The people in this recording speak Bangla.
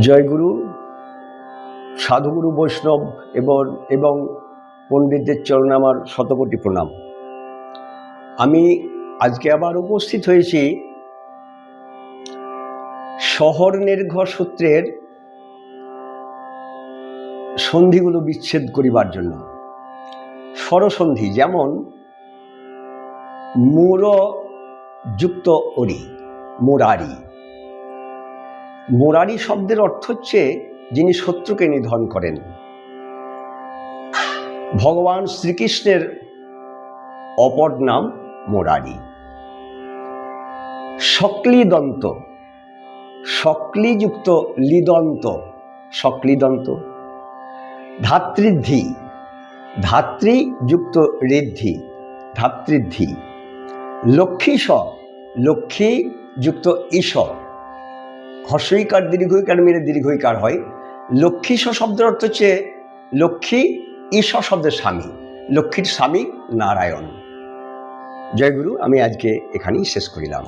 জয়গুরু, সাধুগুরু বৈষ্ণব এবং এবং পণ্ডিতদের চরণে আমার শতকোটি প্রণাম। আমি আজকে আবার উপস্থিত হয়েছি শহর নির্ঘর সূত্রের সন্ধিগুলো বিচ্ছেদ করিবার জন্য। স্বরসন্ধি যেমন মুর যুক্ত অরি, মুরারি। মুরারি শব্দের অর্থ হচ্ছে যিনি শত্রুকে নিধন করেন। ভগবান শ্রীকৃষ্ণের অপর নাম মুরারি। সকলিদন্ত, সকলিযুক্ত লিদন্ত, সকলিদন্ত। ধাত্রিদ্ধি ধাত্রীযুক্ত ঋদ্ধি ধাত্রিদ্ধি লক্ষ্মীস লক্ষ্মী যুক্ত ঈশ। হর্ষইকার দীর্ঘইকার মিলে দীর্ঘইকার হয়। লক্ষ্মী স শব্দের অর্থ হচ্ছে লক্ষ্মী ঈশ শব্দের স্বামী, লক্ষ্মীর স্বামী নারায়ণ। জয়গুরু আমি আজকে এখানেই শেষ করিলাম।